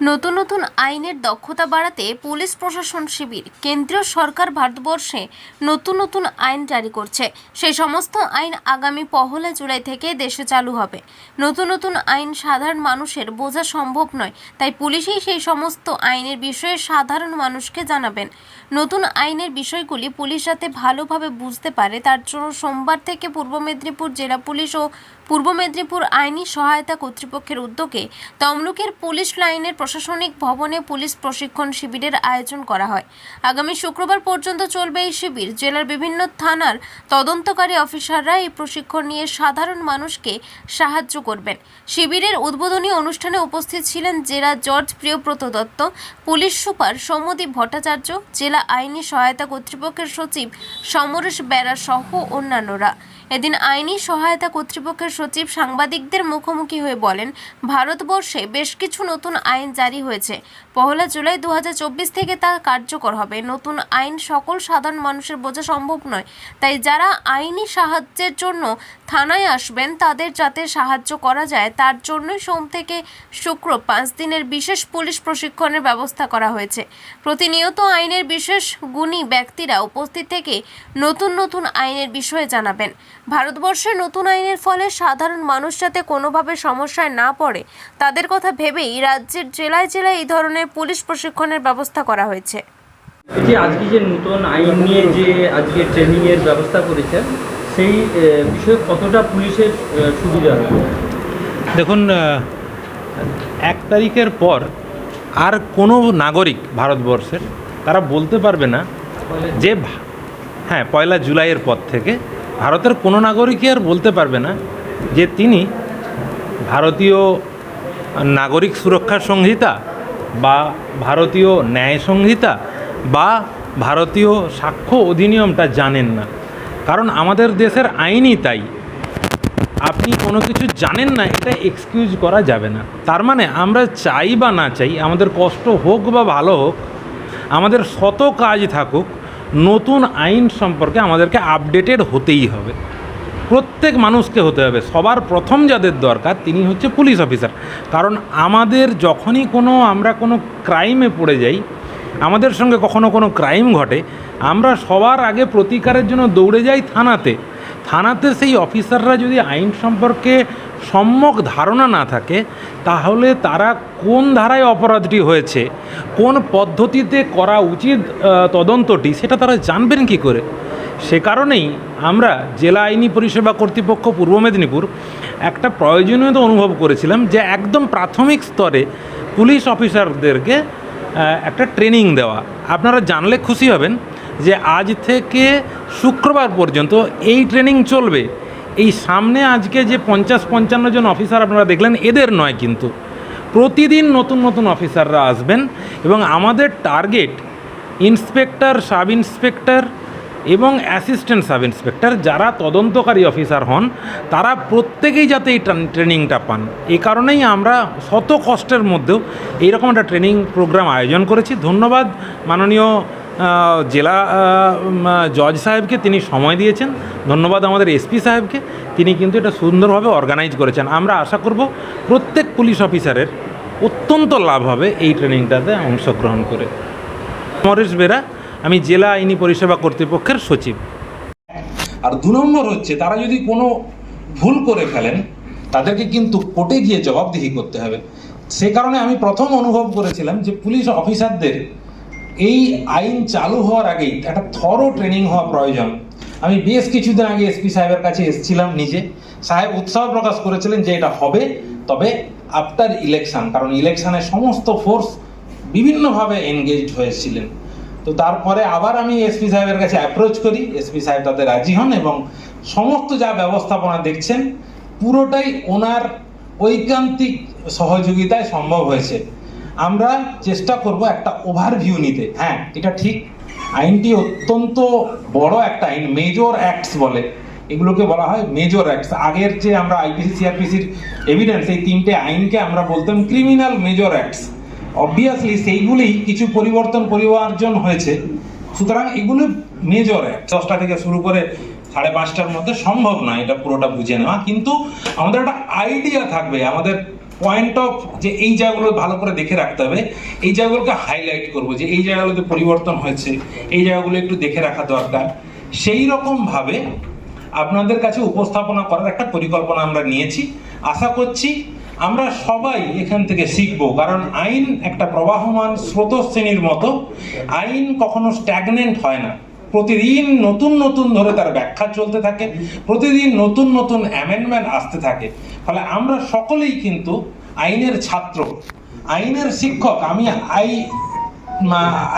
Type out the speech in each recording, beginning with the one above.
নতুন নতুন আইনের দক্ষতা বাড়াতে পুলিশ প্রশাসন শিবির, কেন্দ্রীয় সরকার ভারতবর্ষে নতুন নতুন আইন জারি করছে। সেই সমস্ত আইন আগামী পহলা জুলাই থেকে দেশে চালু হবে। নতুন নতুন আইন সাধারণ মানুষের বোঝা সম্ভব নয়, তাই পুলিশই সেই সমস্ত আইনের বিষয়ে সাধারণ মানুষকে জানাবেন। নতুন আইনের বিষয়গুলি পুলিশ যাতে ভালোভাবে বুঝতে পারে, তার জন্য সোমবার থেকে পূর্ব মেদিনীপুর জেলা পুলিশ ও পূর্ব মেদিনীপুর আইনি সহায়তা কর্তৃপক্ষের উদ্যোগে তমলুকের পুলিশ লাইনের প্রশাসনিক ভবনে পুলিশ প্রশিক্ষণ শিবিরের আয়োজন করা হয়। আগামী শুক্রবার পর্যন্ত চলবে এই শিবির। জেলার বিভিন্ন থানার তদন্তকারী অফিসাররা এই প্রশিক্ষণ নিয়ে সাধারণ মানুষকে সাহায্য করবেন। শিবিরের উদ্বোধনী অনুষ্ঠানে উপস্থিত ছিলেন জেলা judge Priyabrata Dutta, police super Soumadip Bhattacharya, জেলা আইনি সহায়তা কর্তৃপক্ষের সচিব সমরেশ বেরা সহ অন্যান্যরা। এদিন আইনি সহায়তা কর্তৃপক্ষের সচিব সাংবাদিকদের মুখোমুখি হয়ে বলেন, ভারতবর্ষে বেশ কিছু নতুন আইন জারি হয়েছে। পহলা জুলাই দু হাজার চব্বিশ থেকে তা কার্যকর হবে। নতুন আইন সকল সাধারণ মানুষের বোঝা সম্ভব নয়। তাই যারা আইনি সাহায্যের জন্য থানায় আসবেন, তাদের যাতে সাহায্য করা যায়, তার জন্যই সোম থেকে শুক্র পাঁচ দিনের বিশেষ পুলিশ প্রশিক্ষণের ব্যবস্থা করা হয়েছে। প্রতিনিয়ত আইনের বিশেষ গুণী ব্যক্তিরা উপস্থিত থেকে নতুন নতুন আইনের বিষয়ে জানাবেন। ভারতবর্ষের নতুন আইনের ফলে সাধারণ মানুষ যাতে কোনোভাবে সমস্যায় না পড়ে তাদের কথা ভেবেই রাজ্যের জেলায় জেলায় এই ধরনের পুলিশ প্রশিক্ষণের ব্যবস্থা করা হয়েছে। এই যে আজকে যে নতুন আইন নিয়ে যে আজকে ট্রেনিং এর ব্যবস্থা করেছেন সেই বিষয়ে কতটা পুলিশের সুবিধা হবে? দেখুন এক তারিখের পর আর কোনো নাগরিক ভারতবর্ষের তারা বলতে পারবে না যে হ্যাঁ পয়লা জুলাইয়ের পর থেকে ভারতের কোনো নাগরিকই আর বলতে পারবে না যে তিনি ভারতীয় নাগরিক সুরক্ষা সংহিতা বা ভারতীয় ন্যায় সংহিতা বা ভারতীয় সাক্ষ্য অধিনিয়মটা জানেন না। কারণ আমাদের দেশের আইনই তাই। আপনি কোনো কিছু জানেন না, এটা এক্সকিউজ করা যাবে না। তার মানে আমরা চাই বা না চাই, আমাদের কষ্ট হোক বা ভালো হোক, আমাদের শত কাজ থাকুক নতুন আইন সম্পর্কে আমাদেরকে আপডেটেড হতেই হবে। প্রত্যেক মানুষকে হতে হবে। সবার প্রথম যাদের দরকার, তিনি হচ্ছে পুলিশ অফিসার কারণ আমাদের যখনই কোনো, আমরা কোনো ক্রাইমে পড়ে যাই, আমাদের সঙ্গে কখনো কোনো ক্রাইম ঘটে, আমরা সবার আগে প্রতিকারের জন্য দৌড়ে যাই থানাতে। থানাতে সেই অফিসাররা যদি আইন সম্পর্কে সম্যক ধারণা না থাকে, তাহলে তারা কোন ধারায় অপরাধটি হয়েছে, কোন পদ্ধতিতে করা উচিত তদন্তটি, সেটা তারা জানবেন কি করে? সে কারণেই আমরা জেলা আইনি পরিষেবা কর্তৃপক্ষ পূর্ব মেদিনীপুর একটা প্রয়োজনীয়তা অনুভব করেছিলাম যে একদম প্রাথমিক স্তরে পুলিশ অফিসারদেরকে একটা ট্রেনিং দেওয়া। আপনারা জানলে খুশি হবেন। যে আজ থেকে শুক্রবার পর্যন্ত এই ট্রেনিং চলবে। এই সামনে আজকে যে পঞ্চাশ পঞ্চান্ন জন অফিসার আপনারা দেখলেন, এদের নয় কিন্তু। প্রতিদিন নতুন নতুন অফিসাররা আসবেন এবং আমাদের টার্গেট ইন্সপেক্টর সাব ইন্সপেক্টর এবং অ্যাসিস্ট্যান্ট সাব ইন্সপেক্টর যারা তদন্তকারী অফিসার হন, তারা প্রত্যেকেই যাতে এই ট্রেনিংটা পান। এই কারণেই আমরা শত কষ্টের মধ্যেও এইরকম একটা ট্রেনিং প্রোগ্রাম আয়োজন করেছি। ধন্যবাদ মাননীয় জেলা জজ সাহেবকে তিনি সময় দিয়েছেন। ধন্যবাদ আমাদের এসপি সাহেবকে। তিনি কিন্তু এটা সুন্দরভাবে অর্গানাইজ করেছেন। আমরা আশা করব প্রত্যেক পুলিশ অফিসারের অত্যন্ত লাভ হবে এই ট্রেনিংটাতে অংশগ্রহণ করে। মরেশ বেরা, আমি জেলা আইনি পরিষেবা কর্তৃপক্ষের সচিব। আর দু নম্বর হচ্ছে, তারা যদি কোনো ভুল করে ফেলেন, তাদেরকে কিন্তু কোর্টে গিয়ে জবাবদিহি করতে হবে। সে কারণে আমি প্রথম অনুভব করেছিলাম যে পুলিশ অফিসারদের এই আইন চালু হওয়ার আগেই একটা থরো ট্রেনিং হওয়া প্রয়োজন। আমি বেশ কিছুদিন আগে এসপি সাহেবের কাছে এসেছিলাম নিজে। সাহেব উৎসাহ প্রকাশ করেছিলেন যে এটা হবে, তবে আফটার ইলেকশন কারণ ইলেকশনে সমস্ত ফোর্স বিভিন্নভাবে এনগেজড হয়েছিলেন। তো তারপরে আবার আমি এসপি সাহেবের কাছে অ্যাপ্রোচ করি। এসপি সাহেব তাতে রাজি হন এবং সমস্ত যা ব্যবস্থাপনা দেখছেন, পুরোটাই ওনার ঐকান্তিক সহযোগিতায় সম্ভব হয়েছে। আমরা চেষ্টা করব একটা ওভারভিউ নিতে। হ্যাঁ এটা ঠিক। আইনটি অত্যন্ত বড় একটা আইন মেজর অ্যাক্টস বলে। এগুলোকে বলা হয় মেজর অ্যাক্টস আগের যে আমরা আইপিসি সিআরপিসির এভিডেন্স এই তিনটে আইনকে আমরা বলতাম ক্রিমিনাল মেজর অ্যাক্টস অবভিয়াসলি সেইগুলি কিছু পরিবর্তন পরিমার্জন হয়েছে। সুতরাং এগুলো মেজর অ্যাক্ট দশটা থেকে শুরু করে সাড়ে পাঁচটার মধ্যে সম্ভব নয়, এটা পুরোটা বুঝে নেওয়া। কিন্তু আমাদের একটা আইডিয়া থাকবে, আমাদের পয়েন্ট অফ যে এই জায়গাগুলো ভালো করে দেখে রাখতে হবে, এই জায়গাগুলোকে হাইলাইট করব যে এই জায়গাগুলোতে পরিবর্তন হয়েছে, এই জায়গাগুলো একটু দেখে রাখা দরকার। সেই রকম ভাবে আপনাদের কাছে উপস্থাপনা করার একটা পরিকল্পনা আমরা নিয়েছি। আশা করছি আমরা সবাই এখান থেকে শিখব, কারণ আইন একটা প্রবাহমান স্রোতশ্রেণীর মতো। আইন কখনো স্ট্যাগনেন্ট হয় না। প্রতিদিন নতুন নতুন ধরে তার ব্যাখ্যা চলতে থাকে, প্রতিদিন নতুন নতুন অ্যামেন্ডমেন্ট আসতে থাকে। ফলে আমরা সকলেই কিন্তু আইনের ছাত্র, আইনের শিক্ষক, আমি I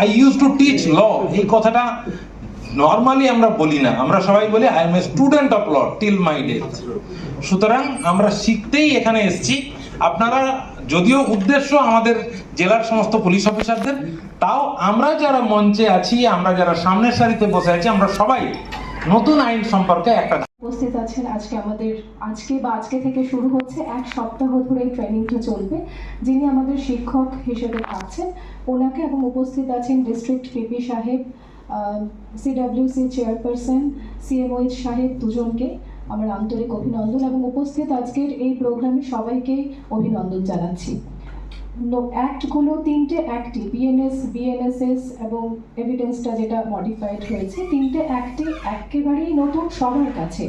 I use to teach law এই কথাটা নর্মালি আমরা বলি না। আমরা সবাই বলি I am a student of law till my death সুতরাং আমরা শিখতেই এখানে এসেছি। আপনারা যদিও উদ্দেশ্য আমাদের জেলার সমস্ত পুলিশ অফিসারদের, তাও আমরা যারা মঞ্চে আছি, আমরা যারা সামনের সারিতে বসে আছি, আমরা সবাই নতুন আইন সম্পর্কে একটা উপস্থিত আছেন আজকে আমাদের, আজকে বা আজকে থেকে শুরু হচ্ছে এক সপ্তাহ ধরে এই ট্রেনিংটা চলবে, যিনি আমাদের শিক্ষক হিসেবে আছেন ওনাকে এবং উপস্থিত আছেন ডিস্ট্রিক্ট পিপি সাহেব সিডাব্লিউসি চেয়ারপারসন সিএমওইচ সাহেব দুজনকে। আমার আন্তরিক অভিনন্দন এবং উপস্থিত আজকের এই প্রোগ্রামে সবাইকে অভিনন্দন জানাচ্ছি। অ্যাক্টগুলো তিনটে অ্যাক্টই বিএনএস বিএনএসএস এবং এভিডেন্সটা যেটা মডিফাইড হয়েছে, তিনটে অ্যাক্টই একেবারেই নতুন সবার কাছে।